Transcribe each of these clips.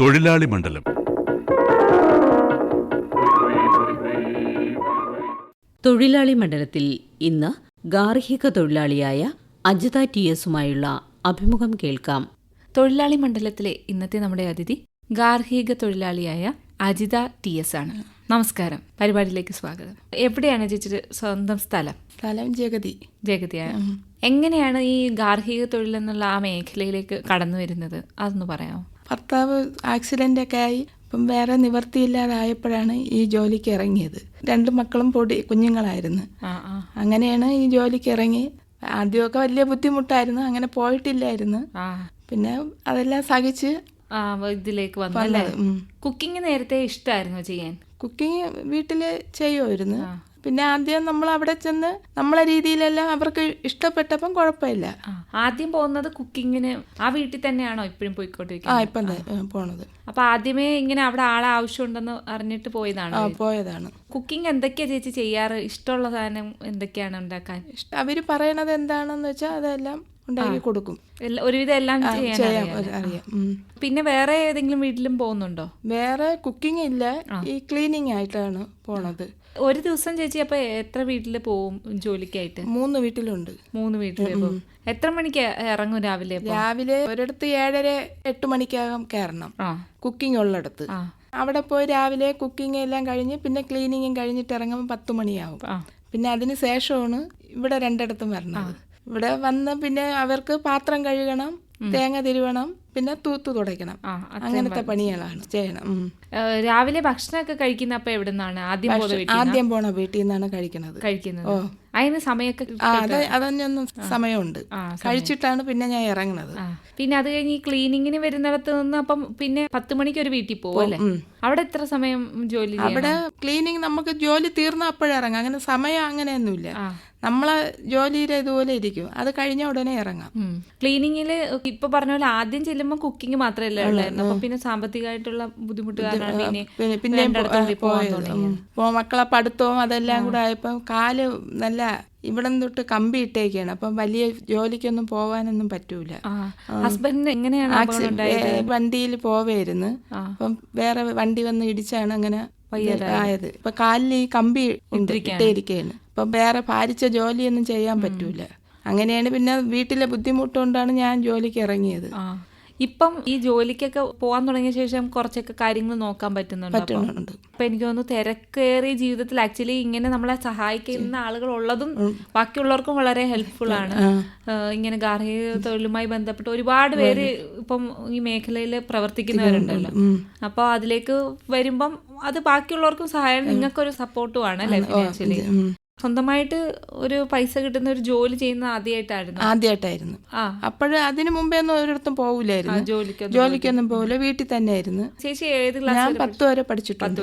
തൊഴിലാളി മണ്ഡലം. തൊഴിലാളി മണ്ഡലത്തിൽ ഇന്ന് ഗാർഹിക തൊഴിലാളിയായ അജിത ടി എസുമായുള്ള അഭിമുഖം കേൾക്കാം. തൊഴിലാളി മണ്ഡലത്തിലെ ഇന്നത്തെ നമ്മുടെ അതിഥി ഗാർഹിക തൊഴിലാളിയായ അജിത ടി എസ് ആണ് നമസ്കാരം. പരിപാടിയിലേക്ക് സ്വാഗതം. എവിടെയാണ് ചേച്ചി സ്വന്തം സ്ഥലം? സ്ഥലം ജഗതി. ജഗതിയാണ്. എങ്ങനെയാണ് ഈ ഗാർഹിക തൊഴിൽ എന്നുള്ള ആ മേഖലയിലേക്ക് കടന്നു വരുന്നത്? അതൊന്ന് പറയാമോ? ഭർത്താവ് ആക്സിഡന്റൊക്കെ ആയി. ഇപ്പം വേറെ നിവർത്തിയില്ലാതായപ്പോഴാണ് ഈ ജോലിക്ക് ഇറങ്ങിയത്. രണ്ട് മക്കളും പൊടി കുഞ്ഞുങ്ങളായിരുന്നു. അങ്ങനെയാണ് ഈ ജോലിക്ക് ഇറങ്ങി. ആദ്യമൊക്കെ വലിയ ബുദ്ധിമുട്ടായിരുന്നു. അങ്ങനെ പോയിട്ടില്ലായിരുന്നു. പിന്നെ അതെല്ലാം സഹിച്ച് ഇതിലേക്ക് വന്നു. കുക്കിംഗ് നേരത്തെ ഇഷ്ടമായിരുന്നു ചെയ്യാൻ? കുക്കിംഗ് വീട്ടിൽ ചെയ്യുമായിരുന്നു. പിന്നെ ആദ്യം നമ്മൾ അവിടെ ചെന്ന് നമ്മളെ രീതിയിലെല്ലാം അവർക്ക് ഇഷ്ടപ്പെട്ടപ്പം കുഴപ്പമില്ല. ആദ്യം പോകുന്നത് കുക്കിങ്ങിന് ആ വീട്ടിൽ തന്നെയാണോ ഇപ്പോഴും ആ പോയിക്കൊണ്ടിരിക്കുന്നത് ഇപ്പം പോണത്. അപ്പൊ ആദ്യമേ ഇങ്ങനെ അവിടെ ആളെ ആവശ്യമുണ്ടെന്ന് അറിഞ്ഞിട്ട് പോയതാണ്. പോയതാണ്. കുക്കിംഗ് എന്തൊക്കെയാ ചേച്ചി ചെയ്യാറ്? ഇഷ്ടമുള്ള സാധനം എന്തൊക്കെയാണ് ഉണ്ടാക്കാൻ? അവർ പറയണത് എന്താണെന്ന് വെച്ചാൽ അതെല്ലാം ഉണ്ടാക്കി കൊടുക്കും. ഒരുവിധം എല്ലാം ചെയ്യാൻ ചെയ്യാം അറിയാം. പിന്നെ വേറെ ഏതെങ്കിലും വീട്ടിലും പോകുന്നുണ്ടോ? വേറെ കുക്കിംഗ് ഇല്ല. ഈ ക്ലീനിങ് ആയിട്ടാണ് പോണത്. ഒരു ദിവസം ചേച്ചി അപ്പൊ എത്ര വീട്ടിൽ പോവും ജോലിക്കായിട്ട്? മൂന്ന് വീട്ടിലുണ്ട്. മൂന്ന് വീട്ടിൽ പോകും എത്ര മണിക്ക് ഇറങ്ങും രാവിലെ? രാവിലെ ഒരിടത്ത് ഏഴര എട്ട് മണിക്കകം കയറണം. കുക്കിംഗ് ഉള്ളിടത്ത്. അവിടെ പോയി രാവിലെ കുക്കിംഗ് എല്ലാം കഴിഞ്ഞ് പിന്നെ ക്ലീനിങ്ങും കഴിഞ്ഞിട്ട് ഇറങ്ങുമ്പോൾ പത്ത് മണിയാവും. പിന്നെ അതിന് ശേഷമാണ് ഇവിടെ രണ്ടിടത്തും വരണത്. ഇവിടെ വന്ന് പിന്നെ അവർക്ക് പാത്രം കഴുകണം തേങ്ങ തിരുവണം പിന്നെ തൂത്തു തുടയ്ക്കണം. അങ്ങനത്തെ പണികളാണ്. ചെയ്യണം. രാവിലെ ഭക്ഷണമൊക്കെ കഴിക്കുന്ന അപ്പൊ എവിടെ നിന്നാണ് ആദ്യം ആദ്യം പോണ വീട്ടിൽ നിന്നാണ് കഴിക്കുന്നത്. കഴിക്കുന്നത് അതിന് സമയമൊക്കെ ആ അത് സമയമുണ്ട്. കഴിച്ചിട്ടാണ് പിന്നെ ഞാൻ ഇറങ്ങുന്നത്. പിന്നെ അത് കഴിഞ്ഞ് ക്ലീനിങ്ങിന് വരുന്നിടത്ത് നിന്ന് അപ്പം പിന്നെ പത്ത് മണിക്ക് ഒരു വീട്ടിൽ പോകും അല്ലേ? അവിടെ എത്ര സമയം ജോലി? അവിടെ ക്ലീനിങ് നമുക്ക് ജോലി തീർന്ന അപ്പോഴിറങ്ങാം അങ്ങനെ സമയം അങ്ങനെയൊന്നുമില്ല. നമ്മളെ ജോലിയുടെ ഇതുപോലെ ഇരിക്കും. അത് കഴിഞ്ഞ ഉടനെ ഇറങ്ങാം. ക്ലീനിങ്ങിൽ ഇപ്പൊ പറഞ്ഞ പോലെ ആദ്യം ചെല്ലുമ്പോൾ കുക്കിംഗ് മാത്രമല്ല ഉള്ളായിരുന്നു അപ്പൊ പിന്നെ സാമ്പത്തികമായിട്ടുള്ള ബുദ്ധിമുട്ട് കാരണമാണ് പിന്നെ പിന്നെ മക്കളെ പഠിത്തവും അതെല്ലാം കൂടെ ആയപ്പോ കാൽ നല്ല ഇവിടെ തൊട്ട് കമ്പി ഇട്ടേക്കാണ്. അപ്പം വലിയ ജോലിക്കൊന്നും പോവാനൊന്നും പറ്റൂല. ഹസ്ബൻഡിന് എങ്ങനെയാണ് വണ്ടിയിൽ പോവായിരുന്നു. അപ്പം വേറെ വണ്ടി വന്ന് ഇടിച്ചാണ് അങ്ങനെ ആയത്. ഇപ്പൊ കാലിൽ ഈ കമ്പി ഉണ്ട് അപ്പം വേറെ ഭാരിച്ച ജോലിയൊന്നും ചെയ്യാൻ പറ്റൂല. അങ്ങനെയാണ് പിന്നെ വീട്ടിലെ ബുദ്ധിമുട്ടുകൊണ്ടാണ് ഞാൻ ജോലിക്ക് ഇറങ്ങിയത്. ഇപ്പം ഈ ജോലിക്കൊക്കെ പോകാൻ തുടങ്ങിയ ശേഷം കുറച്ചൊക്കെ കാര്യങ്ങൾ നോക്കാൻ പറ്റുന്നുണ്ട് പറ്റുന്നുണ്ട്. അപ്പൊ എനിക്ക് തോന്നുന്നു തിരക്കേറിയ ജീവിതത്തിൽ ആക്ച്വലി ഇങ്ങനെ നമ്മളെ സഹായിക്കുന്ന ആളുകൾ ഉള്ളതും ബാക്കിയുള്ളവർക്കും വളരെ ഹെൽപ്ഫുൾ ആണ്. ഇങ്ങനെ ഗാർഹിക തൊഴിലുമായി ബന്ധപ്പെട്ട് ഒരുപാട് പേര് ഇപ്പം ഈ മേഖലയിൽ പ്രവർത്തിക്കുന്നവരുണ്ടല്ലോ. അപ്പോൾ അതിലേക്ക് വരുമ്പം അത് ബാക്കിയുള്ളവർക്കും സഹായം നിങ്ങൾക്കൊരു സപ്പോർട്ടും ആണ് ഫിനാൻഷ്യലി ഉം. സ്വന്തമായിട്ട് ഒരു പൈസ കിട്ടുന്ന ഒരു ജോലി ചെയ്യുന്ന ആദ്യമായിട്ടായിരുന്നു ആദ്യമായിട്ടായിരുന്നു അപ്പോഴ് അതിനു മുമ്പേ ഒന്നും ഒരിടത്തും പോകൂലായിരുന്നു ജോലിക്കൊന്നും പോകില്ല വീട്ടിൽ തന്നെ ആയിരുന്നു ചേച്ചി ഏത് ക്ലാസ് ഞാൻ പത്ത് വരെ പഠിച്ചിട്ടുണ്ട്.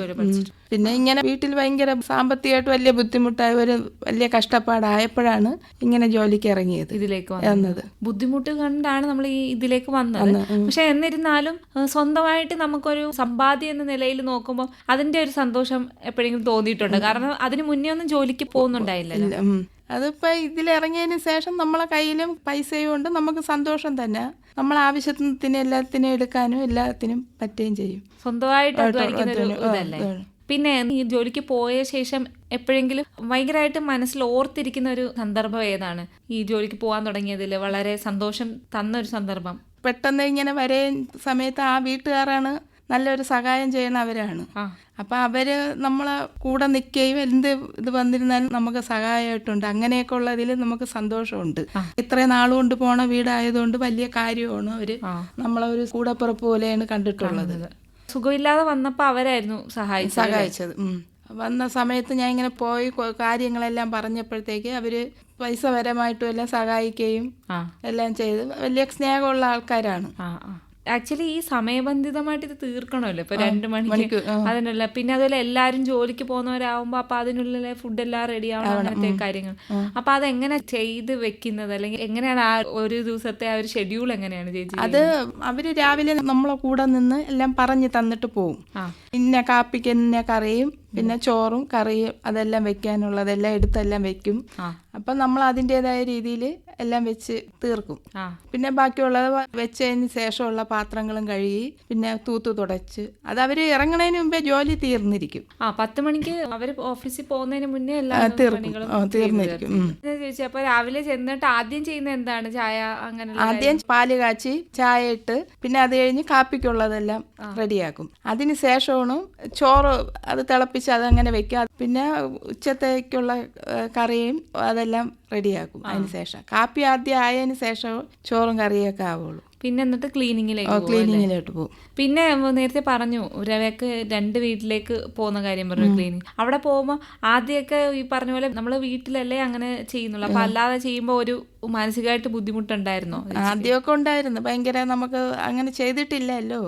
പിന്നെ ഇങ്ങനെ വീട്ടിൽ ഭയങ്കര സാമ്പത്തികമായിട്ട് വലിയ ബുദ്ധിമുട്ടായ ഒരു വലിയ കഷ്ടപ്പാടായപ്പോഴാണ് ഇങ്ങനെ ജോലിക്ക് ഇറങ്ങിയത്. ഇതിലേക്ക് വന്നത്. ബുദ്ധിമുട്ട് കണ്ടാണ് നമ്മൾ ഈ ഇതിലേക്ക് വന്നത്. പക്ഷെ എന്നിരുന്നാലും സ്വന്തമായിട്ട് നമുക്കൊരു സമ്പാദ്യം എന്ന നിലയിൽ നോക്കുമ്പോൾ അതിന്റെ ഒരു സന്തോഷം എപ്പോഴെങ്കിലും തോന്നിയിട്ടുണ്ട്. കാരണം അതിന് മുന്നേ ഒന്നും ജോലിക്ക് പോകുന്നുണ്ടായില്ലല്ലോ. ഇല്ല, ഉം. അതിപ്പോ ഇതിലിറങ്ങിയതിന് ശേഷം നമ്മളെ കയ്യിലും പൈസയും ഉണ്ട്. നമുക്ക് സന്തോഷം തന്നെ. നമ്മൾ ആവശ്യത്തിന് എല്ലാത്തിനും എടുക്കാനും എല്ലാത്തിനും പറ്റുകയും ചെയ്യും. സ്വന്തമായിട്ട്. പിന്നെ ഈ ജോലിക്ക് പോയ ശേഷം എപ്പോഴെങ്കിലും ഭയങ്കരമായിട്ട് മനസ്സിൽ ഓർത്തിരിക്കുന്ന ഒരു സന്ദർഭം ഏതാണ്? ഈ ജോലിക്ക് പോകാൻ തുടങ്ങിയതിൽ വളരെ സന്തോഷം തന്ന ഒരു സന്ദർഭം. പെട്ടെന്ന് ഇങ്ങനെ വരെയും സമയത്ത് ആ വീട്ടുകാരാണ് നല്ലൊരു സഹായം ചെയ്യുന്ന അവരാണ്. അപ്പം അവർ നമ്മളെ കൂടെ നിൽക്കുകയും എന്ത് ഇത് വന്നിരുന്നാലും നമുക്ക് സഹായമായിട്ടുണ്ട് അങ്ങനെയൊക്കെ ഉള്ളതിൽ നമുക്ക് സന്തോഷമുണ്ട്. ഇത്രയും നാളുകൊണ്ട് പോണ വീടായതുകൊണ്ട് വലിയ കാര്യമാണ് അവർ ആ. നമ്മളെ ഒരു കൂടപ്പുറപ്പ് പോലെയാണ് കണ്ടിട്ടുള്ളത്. സുഖമില്ലാതെ വന്നപ്പോൾ അവരായിരുന്നു സഹായിച്ചത് സഹായിച്ചത്. വന്ന സമയത്ത് ഞാൻ ഇങ്ങനെ പോയി കാര്യങ്ങളെല്ലാം പറഞ്ഞപ്പോഴത്തേക്ക് അവർ പൈസ പരമായിട്ടും എല്ലാം സഹായിക്കുകയും എല്ലാം ചെയ്ത് വലിയ സ്നേഹമുള്ള ആൾക്കാരാണ്. ആക്ച്വലി ഈ സമയബന്ധിതമായിട്ട് ഇത് തീർക്കണമല്ലോ. ഇപ്പൊ രണ്ടു മണിക്ക് അതിനല്ല. അതിനുള്ള പിന്നെ അതുപോലെ എല്ലാരും ജോലിക്ക് പോകുന്നവരാകുമ്പോ അപ്പൊ അതിനുള്ളിൽ ഫുഡ് എല്ലാം റെഡി ആവണം. അങ്ങനത്തെ കാര്യങ്ങൾ. അപ്പൊ അതെങ്ങനെ ചെയ്ത് വെക്കുന്നത്? അല്ലെങ്കിൽ എങ്ങനെയാണ് ആ ഒരു ദിവസത്തെ ആ ഒരു ഷെഡ്യൂൾ എങ്ങനെയാണ് ചേച്ചി അത് അവർ രാവിലെ നമ്മളെ കൂടെ നിന്ന് എല്ലാം പറഞ്ഞു തന്നിട്ട് പോകും. ഇന്ന കാപ്പിക്ക് ഇന്ന കറിയും പിന്നെ ചോറും കറിയും അതെല്ലാം വെക്കാനുള്ളതെല്ലാം എടുത്തെല്ലാം വെക്കും. അപ്പൊ നമ്മൾ അതിന്റെതായ രീതിയിൽ എല്ലാം വെച്ച് തീർക്കും. പിന്നെ ബാക്കിയുള്ളത് വെച്ചതിന് ശേഷമുള്ള പാത്രങ്ങളും കഴുകി പിന്നെ തൂത്ത് തുടച്ച് അത് അവർ ഇറങ്ങണതിന് മുമ്പേ ജോലി തീർന്നിരിക്കും. ആ പത്ത് മണിക്ക് അവർ ഓഫീസിൽ പോകുന്നതിന് മുന്നേ എല്ലാ തീർന്നിരിക്കും. ചോദിച്ചു അപ്പൊ രാവിലെ ചെന്നിട്ട് ആദ്യം ചെയ്യുന്ന എന്താണ്? ചായ അങ്ങനെ ആദ്യം പാൽ കാച്ചി ചായ ഇട്ട് പിന്നെ അത് കഴിഞ്ഞ് കാപ്പിക്കുള്ളതെല്ലാം റെഡിയാക്കും. അതിന് ശേഷമാണ് ചോറ് അത് തിളപ്പിച്ച് അതങ്ങനെ വെക്കുക പിന്നെ ഉച്ചത്തേക്കുള്ള കറിയും അതെല്ലാം റെഡിയാക്കും അതിന് ശേഷം. കാപ്പി ആദ്യം ആയതിന് ശേഷം ചോറും കറിയൊക്കെ ആവുള്ളൂ. പിന്നെ എന്നിട്ട് ക്ലീനിങ്ങിലേക്ക് ക്ലീനിങ്ങിലോട്ട് പോകും പിന്നെ നേരത്തെ പറഞ്ഞു രവയ്ക്ക് രണ്ട് വീട്ടിലേക്ക് പോകുന്ന കാര്യം പറഞ്ഞു ക്ലീനിങ്. അവിടെ പോകുമ്പോൾ ആദ്യമൊക്കെ ഈ പറഞ്ഞ പോലെ നമ്മൾ വീട്ടിലല്ലേ അങ്ങനെ ചെയ്യുന്നുള്ളൂ. അപ്പൊ അല്ലാതെ ചെയ്യുമ്പോൾ ഒരു മാനസികമായിട്ട് ബുദ്ധിമുട്ടുണ്ടായിരുന്നോ? ആദ്യമൊക്കെ ഉണ്ടായിരുന്നു. ഭയങ്കര നമുക്ക് അങ്ങനെ ചെയ്തിട്ടില്ലല്ലോ.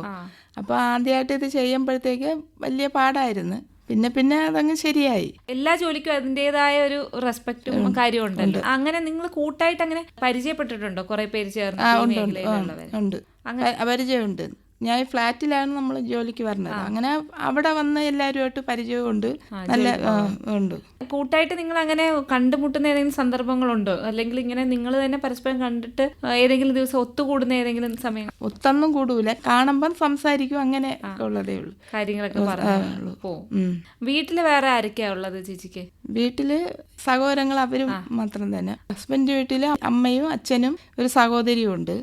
അപ്പൊ ആദ്യമായിട്ട് ഇത് ചെയ്യുമ്പോഴത്തേക്ക് വലിയ പാടായിരുന്നു. പിന്നെ പിന്നെ അതങ്ങ് ശരിയായി. എല്ലാ ജോലിക്കും അതിന്റെതായ ഒരു റെസ്പെക്റ്റും കാര്യവും ഉണ്ടല്ലോ അങ്ങനെ നിങ്ങൾ കൂട്ടായിട്ട് അങ്ങനെ പരിചയപ്പെട്ടിട്ടുണ്ടോ? കുറെ പേര് ചേർന്ന് ഉണ്ട് ഞാൻ ഫ്ലാറ്റിലാണ് നമ്മൾ ജോലിക്ക് വരുന്നത് അങ്ങനെ അവിടെ വന്ന് എല്ലാവരുമായിട്ട് പരിചയമുണ്ട് നല്ല ഉണ്ട്. കൂട്ടായിട്ട് നിങ്ങൾ അങ്ങനെ കണ്ടുമുട്ടുന്ന ഏതെങ്കിലും സന്ദർഭങ്ങളുണ്ടോ? അല്ലെങ്കിൽ ഇങ്ങനെ നിങ്ങൾ തന്നെ പരസ്പരം കണ്ടിട്ട് ഏതെങ്കിലും ദിവസം ഒത്തുകൂടുന്ന ഏതെങ്കിലും സമയം? ഒത്തൊന്നും കൂടൂല. കാണുമ്പം സംസാരിക്കും അങ്ങനെ ഉള്ളതേ ഉള്ളൂ. കാര്യങ്ങളൊക്കെ വീട്ടിൽ വേറെ ആരൊക്കെയാ ഉള്ളത് ചേച്ചിക്ക്? വീട്ടിൽ സഹോദരങ്ങൾ അവരും മാത്രം തന്നെ. ഹസ്ബൻഡ് വീട്ടിൽ അമ്മയും അച്ഛനും ഒരു സഹോദരിയും ഉണ്ട്.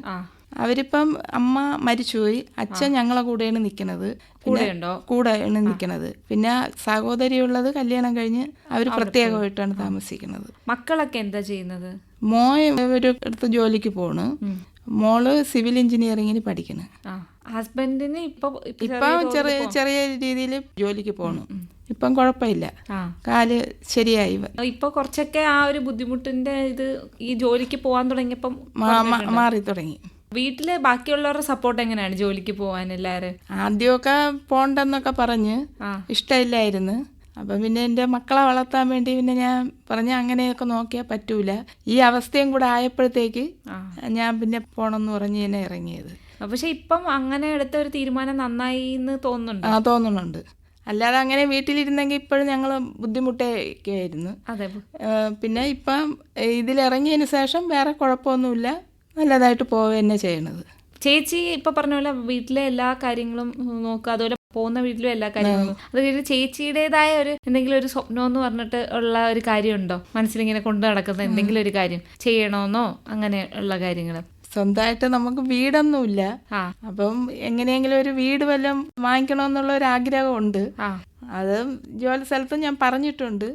അവരിപ്പം അമ്മ മരിച്ചുപോയി അച്ഛൻ ഞങ്ങളെ കൂടെയാണ് നിൽക്കുന്നത്. കൂടെയാണ് നിൽക്കുന്നത്. പിന്നെ സഹോദരി ഉള്ളത് കല്യാണം കഴിഞ്ഞ് അവർ പ്രത്യേകമായിട്ടാണ് താമസിക്കുന്നത്. മക്കളൊക്കെ എന്താ ചെയ്യുന്നത്? മോൻ ഒരു അടുത്ത് ജോലിക്ക് പോണ്. മോൾ സിവിൽ എഞ്ചിനീയറിംഗിന് പഠിക്കണ്. ഹസ്ബൻഡിന് ഇപ്പൊ ഇപ്പൊ ചെറിയ ചെറിയ രീതിയിൽ ജോലിക്ക് പോണു. ഇപ്പം കുഴപ്പമില്ല. കാൽ ശരിയായി. ഇപ്പൊ കുറച്ചൊക്കെ ആ ഒരു ബുദ്ധിമുട്ടിന്റെ ഇത് ഈ ജോലിക്ക് പോകാൻ തുടങ്ങിയപ്പം മാറി തുടങ്ങി. വീട്ടിൽ ബാക്കിയുള്ളവരുടെ സപ്പോർട്ട് എങ്ങനെയാണ് ജോലിക്ക് പോകാൻ എല്ലാരും ആദ്യമൊക്കെ പോണ്ടെന്നൊക്കെ പറഞ്ഞ് ഇഷ്ടമില്ലായിരുന്നു. അപ്പം പിന്നെ എന്റെ മക്കളെ വളർത്താൻ വേണ്ടി പിന്നെ ഞാൻ പറഞ്ഞ അങ്ങനെയൊക്കെ നോക്കിയാൽ പറ്റൂല. ഈ അവസ്ഥയും കൂടെ ആയപ്പോഴത്തേക്ക് ഞാൻ പിന്നെ പോണമെന്ന് പറഞ്ഞ് തന്നെ ഇറങ്ങിയത്. പക്ഷെ ഇപ്പം അങ്ങനെ എടുത്ത ഒരു തീരുമാനം നന്നായി എന്ന് തോന്നുന്നുണ്ട്? ആ തോന്നുന്നുണ്ട്. അല്ലാതെ അങ്ങനെ വീട്ടിലിരുന്നെങ്കിൽ ഇപ്പോഴും ഞങ്ങൾ ബുദ്ധിമുട്ടൊക്കെ ആയിരുന്നു അതെ പിന്നെ ഇപ്പം ഇതിലിറങ്ങിയതിന് ശേഷം വേറെ കുഴപ്പമൊന്നുമില്ല. നല്ലതായിട്ട് പോവുക തന്നെ ചെയ്യണത്. ചേച്ചി ഇപ്പൊ പറഞ്ഞ പോലെ വീട്ടിലെ എല്ലാ കാര്യങ്ങളും നോക്കുക അതുപോലെ പോകുന്ന വീട്ടിലും എല്ലാ കാര്യങ്ങളും അത് കഴിഞ്ഞ് ചേച്ചിയുടേതായ ഒരു എന്തെങ്കിലും ഒരു സ്വപ്നം എന്ന് പറഞ്ഞിട്ട് ഉള്ള ഒരു കാര്യമുണ്ടോ? മനസ്സിലിങ്ങനെ കൊണ്ടു നടക്കുന്ന എന്തെങ്കിലും ഒരു കാര്യം ചെയ്യണമെന്നോ അങ്ങനെ ഉള്ള കാര്യങ്ങൾ സ്വന്തമായിട്ട് നമുക്ക് വീടൊന്നുമില്ല. അപ്പം എങ്ങനെയെങ്കിലും ഒരു വീട് വല്ലതും വാങ്ങിക്കണമെന്നുള്ള ഒരു ആഗ്രഹമുണ്ട്. അത് ജോലി സ്ഥലത്ത് ഞാൻ പറഞ്ഞിട്ടുണ്ട്.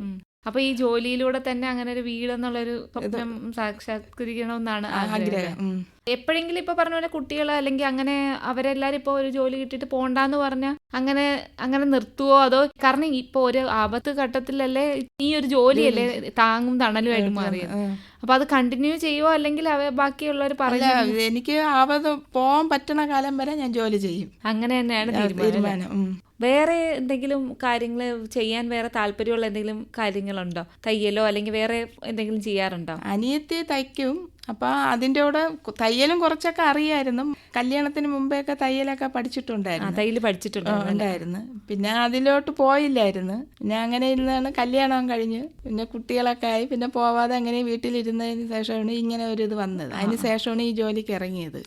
അപ്പൊ ഈ ജോലിയിലൂടെ തന്നെ അങ്ങനെ ഒരു വീട് എന്നുള്ളൊരു സ്വപ്നം സാക്ഷാത്കരിക്കണമെന്നാണ് ആഗ്രഹം. എപ്പോഴെങ്കിലും ഇപ്പൊ പറഞ്ഞ പോലെ കുട്ടികൾ അല്ലെങ്കിൽ അങ്ങനെ അവരെല്ലാരും ഇപ്പൊ ഒരു ജോലി കിട്ടിയിട്ട് പോണ്ടെന്ന് പറഞ്ഞ അങ്ങനെ അങ്ങനെ നിർത്തുവോ? അതോ കാരണം ഇപ്പൊ ഒരു ആപത്ത് ഘട്ടത്തിലല്ലേ ഈ ഒരു ജോലിയല്ലേ താങ്ങും തണലുമായിട്ട് മാറിയത്. അപ്പൊ അത് കണ്ടിന്യൂ ചെയ്യുവോ? അല്ലെങ്കിൽ അവ ബാക്കിയുള്ളവർ പറയുന്നത് പറഞ്ഞു എനിക്ക് ആപത്ത് പോകാൻ പറ്റണ കാലം വരെ ഞാൻ ജോലി ചെയ്യും. അങ്ങനെ തന്നെയാണ് തീരുമാനം. വേറെ എന്തെങ്കിലും കാര്യങ്ങൾ ചെയ്യാൻ വേറെ താല്പര്യമുള്ള എന്തെങ്കിലും കാര്യങ്ങളുണ്ടോ? തയ്യലോ അല്ലെങ്കിൽ വേറെ എന്തെങ്കിലും ചെയ്യാറുണ്ടോ? അനിയത്തി തയ്ക്കും. അപ്പൊ അതിന്റെ കൂടെ തയ്യലും കുറച്ചൊക്കെ അറിയായിരുന്നു. കല്യാണത്തിന് മുമ്പേ ഒക്കെ തയ്യലൊക്കെ പഠിച്ചിട്ടുണ്ടായിരുന്നു. തയ്യൽ പഠിച്ചിട്ടുണ്ടായിരുന്നു പിന്നെ അതിലോട്ട് പോയില്ലായിരുന്നു. ഞാൻ അങ്ങനെ ഇരുന്നാണ് കല്യാണം കഴിഞ്ഞ്. പിന്നെ കുട്ടികളൊക്കെ ആയി. പിന്നെ പോവാതെ അങ്ങനെ വീട്ടിലിരുന്നതിന് ശേഷമാണ് ഇങ്ങനെ ഒരു ഇത് വന്നത്. അതിന് ശേഷമാണ് ഈ ജോലിക്ക് ഇറങ്ങിയത്.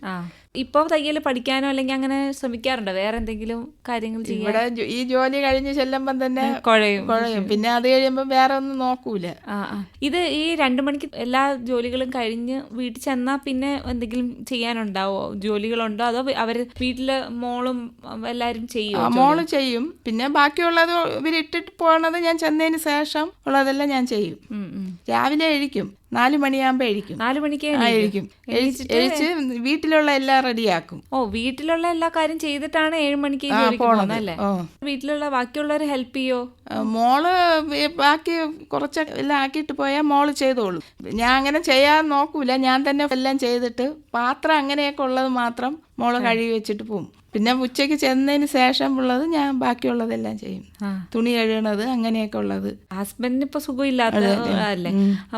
ഇപ്പൊ തയ്യൽ പഠിക്കാനോ അല്ലെങ്കിൽ അങ്ങനെ ശ്രമിക്കാറുണ്ടോ? വേറെ എന്തെങ്കിലും കാര്യങ്ങൾ ഇവിടെ ഈ ജോലി കഴിഞ്ഞ് ചെല്ലുമ്പം തന്നെ കുഴയും. കുഴയും. പിന്നെ അത് കഴിയുമ്പോൾ വേറെ ഒന്നും നോക്കൂല. ആ ആ. ഇത് ഈ രണ്ടു മണിക്ക് എല്ലാ ജോലികളും കഴിഞ്ഞ് വീട്ടിൽ ചെന്നാ പിന്നെ എന്തെങ്കിലും ചെയ്യാനുണ്ടാവോ? ജോലികളുണ്ടോ? അതോ അവർ വീട്ടിൽ മോളും ഉം, എല്ലാരും ചെയ്യും മോൾ ചെയ്യും. പിന്നെ ബാക്കിയുള്ളത് ഇവരിട്ടിട്ട് പോണത് ഞാൻ ചെന്നതിന് ശേഷം ഉള്ളതെല്ലാം ഞാൻ ചെയ്യും. ഉം, ഉം. രാവിലെ എഴിക്കും. നാല് മണിയാകുമ്പോൾ എഴിക്കും നാല് മണിക്ക് എഴുതിക്കും. എഴിച്ച് വീട്ടിലുള്ള എല്ലാം റെഡിയാക്കും. ഓ വീട്ടിലുള്ള എല്ലാ കാര്യം ചെയ്തിട്ടാണ് ഏഴ് മണിക്ക്. അല്ലേ വീട്ടിലുള്ള ബാക്കിയുള്ളവർ ഹെൽപ്പ് ചെയ്യോ? മോൾ ബാക്കി കുറച്ച് എല്ലാം ആക്കിയിട്ട് പോയാൽ മോൾ ചെയ്തോളൂ. ഞാൻ അങ്ങനെ ചെയ്യാൻ നോക്കൂല. ഞാൻ തന്നെ എല്ലാം ചെയ്തിട്ട് പാത്രം അങ്ങനെയൊക്കെ ഉള്ളത് മാത്രം മോൾ കഴുകി വെച്ചിട്ട് പോകും പിന്നെ ഉച്ചയ്ക്ക് ചെന്നതിന് ശേഷം ഉള്ളത് ഞാൻ ബാക്കിയുള്ളതെല്ലാം ചെയ്യും. തുണി കഴുകണത് അങ്ങനെയൊക്കെ ഉള്ളത്. ഹസ്ബൻഡിന് ഇപ്പൊ സുഖമില്ലാത്ത അല്ലേ? ആ,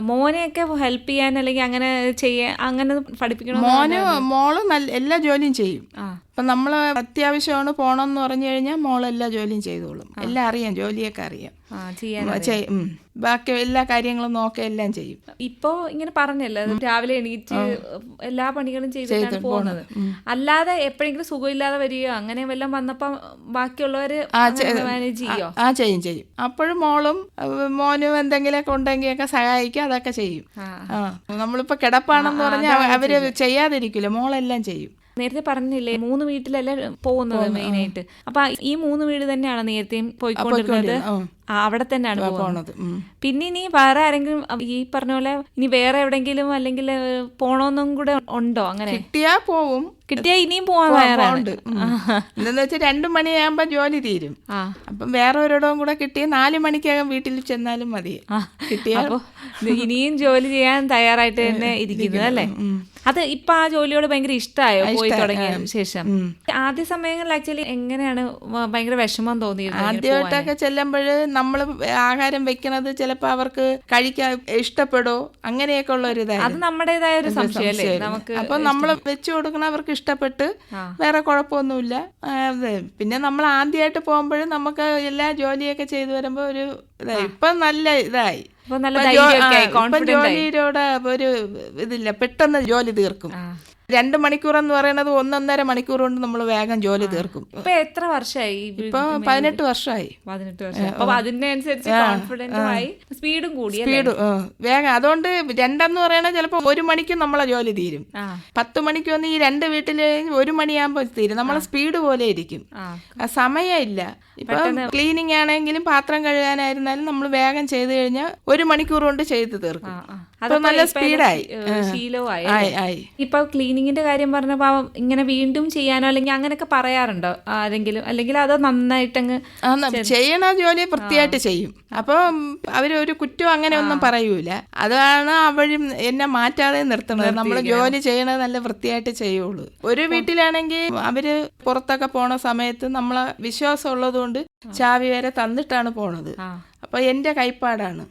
മോനെയൊക്കെ ഹെൽപ്പ് ചെയ്യാൻ അല്ലെങ്കിൽ അങ്ങനെ ചെയ്യാൻ അങ്ങനെ പഠിപ്പിക്കണം മോന് മോൾ നല്ല എല്ലാ ജോലിയും ചെയ്യും. അപ്പം നമ്മൾ അത്യാവശ്യമാണ് പോകണമെന്ന് പറഞ്ഞു കഴിഞ്ഞാൽ മോളെല്ലാ ജോലിയും ചെയ്തോളും. എല്ലാം അറിയാം ജോലിയൊക്കെ അറിയാം. ബാക്കി എല്ലാ കാര്യങ്ങളും നോക്കുക എല്ലാം ചെയ്യും. ഇപ്പോ ഇങ്ങനെ പറഞ്ഞല്ലോ രാവിലെ എണീറ്റ് എല്ലാ പണികളും ചെയ്തിട്ടാണ് പോകുന്നത്. അല്ലാതെ എപ്പോഴെങ്കിലും സുഖമില്ലാതെ വരികയോ അങ്ങനെ വല്ലതും വന്നപ്പോ ബാക്കിയുള്ളവര് മാനേജ് ചെയ്യോ? ആ ചെയ്യും ചെയ്യും. അപ്പോഴും മോളും മോനും എന്തെങ്കിലുമൊക്കെ ഉണ്ടെങ്കിലൊക്കെ സഹായിക്കുക അതൊക്കെ ചെയ്യും. നമ്മളിപ്പോ കിടപ്പാണെന്ന് പറഞ്ഞാൽ അവർ ചെയ്യാതിരിക്കില്ല മോളെല്ലാം ചെയ്യും. നേരത്തെ പറഞ്ഞില്ലേ മൂന്ന് വീട്ടിലല്ലേ പോകുന്നത് മെയിനായിട്ട് അപ്പൊ ഈ മൂന്ന് വീട് തന്നെയാണ് നേരത്തെയും പോയിക്കൊണ്ടിരുന്നത്. അവിടെ തന്നെയാണ് പോകുന്നത്. പോണത്. പിന്നെ ഇനി വേറെ ആരെങ്കിലും ഈ പറഞ്ഞ പോലെ ഇനി വേറെ എവിടെങ്കിലും അല്ലെങ്കിൽ പോണോന്നും കൂടെ ഉണ്ടോ അങ്ങനെ? കിട്ടിയാ പോവും. കിട്ടിയാ ഇനിയും പോവാൻ വേറെ ഉണ്ട്. എന്താന്ന് വെച്ചാൽ രണ്ടു മണിയാകുമ്പോ ജോലി തീരും. അപ്പം വേറെ ഒരിടവും കൂടെ കിട്ടിയ നാല് മണിക്കകം വീട്ടിൽ ചെന്നാലും മതി. കിട്ടിയാ ഇനിയും ജോലി ചെയ്യാൻ തയ്യാറായിട്ട് തന്നെ ഇരിക്കുന്നത് അല്ലേ? അത് ഇപ്പൊ ആ ജോലിയോട് ഭയങ്കര ഇഷ്ടമായോ പോയി തുടങ്ങിയ ശേഷം. ആദ്യ സമയങ്ങളിൽ ആക്ച്വലി എങ്ങനെയാണ് ഭയങ്കര വിഷമം തോന്നിയത് ആദ്യമായിട്ടൊക്കെ ചെല്ലുമ്പോൾ നമ്മൾ ആഹാരം വെക്കുന്നത് ചിലപ്പോൾ അവർക്ക് കഴിക്കാൻ ഇഷ്ടപ്പെടോ? അങ്ങനെയൊക്കെ ഉള്ള ഒരു അത് നമ്മുടേതായ ഒരു സംശയം. അപ്പൊ നമ്മൾ വെച്ചു കൊടുക്കണ അവർക്ക് ഇഷ്ടപ്പെട്ട് വേറെ കുഴപ്പമൊന്നുമില്ല. പിന്നെ നമ്മൾ ആദ്യമായിട്ട് പോകുമ്പോഴും നമുക്ക് എല്ലാ ജോലിയൊക്കെ ചെയ്തു വരുമ്പോൾ ഒരു ഇപ്പൊ നല്ല ഇതായി. ജോലിയോട് ഒരു ഇതില്ല പെട്ടെന്ന് ജോലി തീർക്കും. രണ്ട് മണിക്കൂർ എന്ന് പറയുന്നത് ഒന്നൊന്നര മണിക്കൂർ കൊണ്ട് നമ്മൾ വേഗം ജോലി തീർക്കും. ഇപ്പൊ എത്ര വർഷമായി ഇപ്പൊ പതിനെട്ട് വർഷമായി പതിനെട്ട് വർഷം അതിനനുസരിച്ച് സ്പീഡും കൂടി സ്പീഡ് വേഗം. അതുകൊണ്ട് രണ്ടെന്ന് പറയണത് ചിലപ്പോൾ ഒരു മണിക്ക് നമ്മളെ ജോലി തീരും. പത്ത് മണിക്ക് വന്ന് ഈ രണ്ട് വീട്ടിൽ ഒരു മണിയാകുമ്പോൾ തീരും. നമ്മളെ സ്പീഡ് പോലെ ഇരിക്കും. സമയമില്ല. ഇപ്പൊ ക്ലീനിങ് ആണെങ്കിലും പാത്രം കഴുകാനായിരുന്നാലും നമ്മൾ വേഗം ചെയ്ത് കഴിഞ്ഞാൽ ഒരു മണിക്കൂർ കൊണ്ട് ചെയ്ത് തീർക്കും. അതൊക്കെ നല്ല സ്പീഡായി ആയി. ഇപ്പൊ ക്ലീനിങ്ങിന്റെ കാര്യം പറഞ്ഞപ്പോ പാവം ഇങ്ങനെ വീണ്ടും ചെയ്യാനോ അല്ലെങ്കിൽ അങ്ങനെയൊക്കെ പറയാറുണ്ടോ? ആരെങ്കിലും? അല്ലെങ്കിൽ അത് നന്നായിട്ടങ്ങ് അങ്ങ് ചെയ്യണ ജോലി വൃത്തിയായിട്ട് ചെയ്യും. അപ്പൊ അവർ ഒരു കുറ്റം അങ്ങനെ ഒന്നും പറയൂല. അതാണ് അവരും എന്നെ മാറ്റാതെ നിർത്തുന്നത്. നമ്മൾ ജോലി ചെയ്യണത് നല്ല വൃത്തിയായിട്ട് ചെയ്യുള്ളൂ. ഒരു വീട്ടിലാണെങ്കിൽ അവർ പുറത്തൊക്കെ പോണ സമയത്ത് നമ്മളെ വിശ്വാസം ഉള്ളതുകൊണ്ട് ചാവി വരെ തന്നിട്ടാണ് പോണത്. അപ്പൊ എന്റെ കൈപ്പാടാണ്.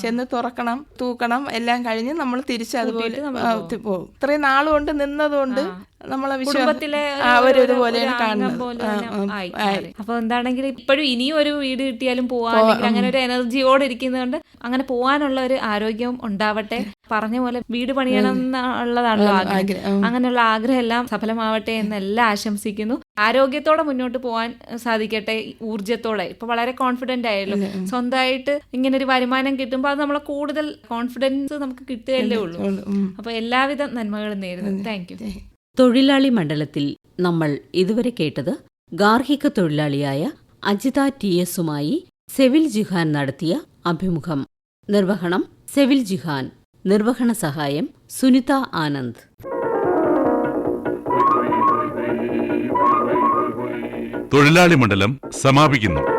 ചെന്ന് തുറക്കണം തൂക്കണം എല്ലാം കഴിഞ്ഞ് നമ്മൾ തിരിച്ച് അതുപോലെ നമ്മൾ ആ, തി- പോകും. ഇത്രയും നാളുകൊണ്ട് നിന്നതുകൊണ്ട് നമ്മളെ കുടുംബത്തിലെ കാണുന്നത്. മാറി. അപ്പൊ എന്താണെങ്കിലും ഇപ്പോഴും ഇനിയും ഒരു വീട് കിട്ടിയാലും പോവാൻ അങ്ങനെ ഒരു എനർജിയോടെ ഇരിക്കുന്നതുകൊണ്ട് അങ്ങനെ പോവാനുള്ള ഒരു ആരോഗ്യം ഉണ്ടാവട്ടെ. പറഞ്ഞ പോലെ വീട് പണിയണം എന്നുള്ളതാണല്ലോ ആഗ്രഹം. അങ്ങനെയുള്ള ആഗ്രഹം എല്ലാം സഫലമാവട്ടെ എന്നെല്ലാം ആശംസിക്കുന്നു. ആരോഗ്യത്തോടെ മുന്നോട്ട് പോകാൻ സാധിക്കട്ടെ ഊർജത്തോടെ ഇപ്പൊ വളരെ കോൺഫിഡന്റ് ആയല്ലോ. സ്വന്തമായിട്ട് ഇങ്ങനെ ഒരു വരുമാനം കിട്ടുമ്പോൾ അത് നമ്മളെ കൂടുതൽ കോൺഫിഡൻസ് നമുക്ക് കിട്ടുകയല്ലേ ഉള്ളൂ. അപ്പൊ എല്ലാവിധ നന്മകളും നേരുന്നു. താങ്ക് യു തൊഴിലാളി മണ്ഡലത്തിൽ നമ്മൾ ഇതുവരെ കേട്ടത് ഗാർഹിക തൊഴിലാളിയായ അജിത ടി എസുമായി സെവിൽ ജിഹാൻ നടത്തിയ അഭിമുഖം. നിർവഹണം സെവിൽ ജിഹാൻ. നിർവഹണ സഹായം സുനിത ആനന്ദ്. തൊഴിലാളി മണ്ഡലം സമാപിക്കുന്നു.